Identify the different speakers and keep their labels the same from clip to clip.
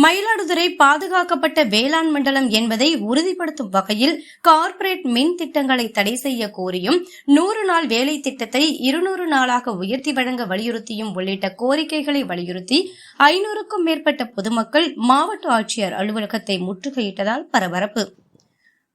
Speaker 1: மயிலாடுதுறை பாதுகாக்கப்பட்ட வேளாண் மண்டலம் என்பதை உறுதிப்படுத்தும் வகையில் கார்ப்பரேட் மின் திட்டங்களை தடை செய்ய கோரியும் நூறு நாள் வேலை திட்டத்தை இருநூறு நாளாக உயர்த்தி வழங்க வலியுறுத்தியும் உள்ளிட்ட கோரிக்கைகளை வலியுறுத்தி ஐநூறுக்கும் மேற்பட்ட பொதுமக்கள் மாவட்ட ஆட்சியர் அலுவலகத்தை முற்றுகையிட்டதால் பரபரப்பு.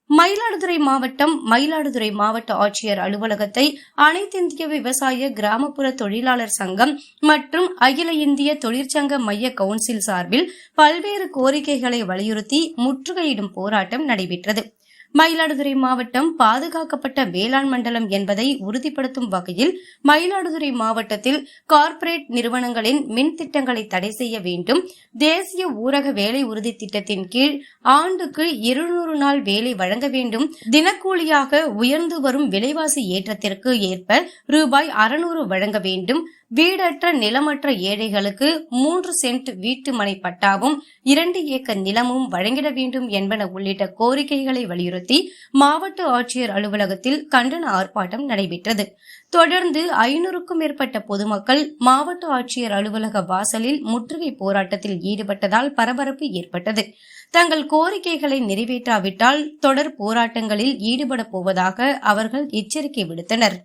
Speaker 1: மயிலாடுதுறை மாவட்டம் மயிலாடுதுறை மாவட்ட ஆட்சியர் அலுவலகத்தை அனைத்திந்திய விவசாய கிராமப்புற தொழிலாளர் சங்கம் மற்றும் அகில இந்திய தொழிற்சங்க மைய கவுன்சில் சார்பில் பல்வேறு கோரிக்கைகளை வலியுறுத்தி முற்றுகையிடும் போராட்டம் நடைபெற்றது. மயிலாடுதுறை மாவட்டம் பாதுகாக்கப்பட்ட வேளாண் மண்டலம் என்பதை உறுதிப்படுத்தும் வகையில் மயிலாடுதுறை மாவட்டத்தில் கார்ப்பரேட் நிறுவனங்களின் மின் திட்டங்களை தடை செய்ய வேண்டும். தேசிய ஊரக வேலை உறுதி திட்டத்தின் கீழ் ஆண்டுக்கு இருநூறு நாள் வேலை வழங்க வேண்டும். தினக்கூலியாக உயர்ந்து வரும் விலைவாசி ஏற்றத்திற்கு ஏற்ப ரூபாய் அறுநூறு வழங்க வேண்டும். வீடற்ற நிலமற்ற ஏழைகளுக்கு மூன்று சென்ட் வீட்டு மனை பட்டாவும் இரண்டு ஏக்கர் நிலமும் வழங்கிட வேண்டும் என்பன உள்ளிட்ட கோரிக்கைகளை வலியுறுத்தி மாவட்ட ஆட்சியர் அலுவலகத்தில் கண்டன ஆர்ப்பாட்டம் நடைபெற்றது. தொடர்ந்து ஐநூறுக்கும் மேற்பட்ட பொதுமக்கள் மாவட்ட ஆட்சியர் அலுவலக வாசலில் முற்றுகை போராட்டத்தில் ஈடுபட்டதால் பரபரப்பு ஏற்பட்டது. தங்கள் கோரிக்கைகளை நிறைவேற்றாவிட்டால் தொடர் போராட்டங்களில் ஈடுபடப் போவதாக அவர்கள் எச்சரிக்கை விடுத்தனர்.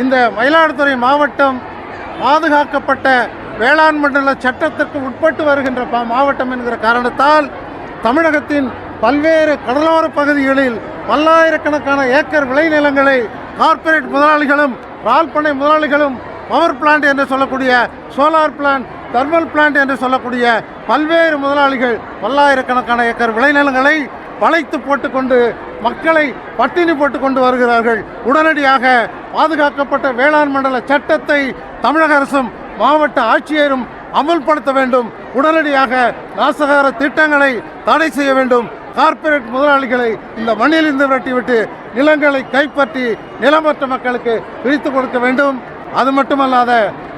Speaker 2: இந்த மயிலாடுதுறை மாவட்டம் பாதுகாக்கப்பட்ட வேளாண் மண்டல சட்டத்திற்கு உட்பட்டு வருகின்ற மாவட்டம் என்கிற காரணத்தால் தமிழகத்தின் பல்வேறு கடலோர பகுதிகளில் பல்லாயிரக்கணக்கான ஏக்கர் விளைநிலங்களை கார்ப்பரேட் முதலாளிகளும் ரால்பனை முதலாளிகளும் பவர் பிளான்ட் என்று சொல்லக்கூடிய சோலார் பிளான்ட் தெர்மல் பிளான்ட் என்று சொல்லக்கூடிய பல்வேறு முதலாளிகள் பல்லாயிரக்கணக்கான ஏக்கர் விளைநிலங்களை வளைத்து போட்டுக்கொண்டு மக்களை பட்டினி போட்டுக்கொண்டு வருகிறார்கள். உடனடியாக பாதுகாக்கப்பட்ட வேளாண் மண்டல சட்டத்தை தமிழக அரசும் மாவட்ட ஆட்சியரும் அமல்படுத்த வேண்டும். உடனடியாக நாசகார திட்டங்களை தடை செய்ய வேண்டும். கார்ப்பரேட் முதலாளிகளை இந்த மண்ணிலிருந்து விரட்டிவிட்டு நிலங்களை கைப்பற்றி நிலமற்ற மக்களுக்கு பிரித்து கொடுக்க வேண்டும். அது மட்டுமல்லாத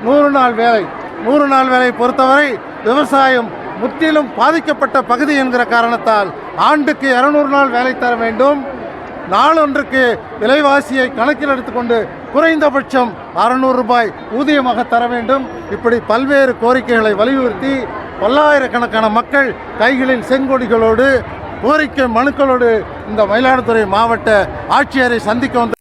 Speaker 2: நூறு நாள் வேலை நூறு நாள் வேலை பொறுத்தவரை விவசாயம் முற்றிலும் பாதிக்கப்பட்ட பகுதி என்கிற காரணத்தால் ஆண்டுக்கு இரநூறு நாள் வேலை தர வேண்டும். நாளொன்றுக்கு விலைவாசியை கணக்கில் எடுத்துக்கொண்டு குறைந்தபட்சம் அறுநூறு ரூபாய் ஊதியமாக தர வேண்டும். இப்படி பல்வேறு கோரிக்கைகளை வலியுறுத்தி பல்லாயிரக்கணக்கான மக்கள் கைகளில் செங்கொடிகளோடு கோரிக்கை மனுக்களோடு இந்த மயிலாடுதுறை மாவட்ட ஆட்சியரை சந்திக்க வந்த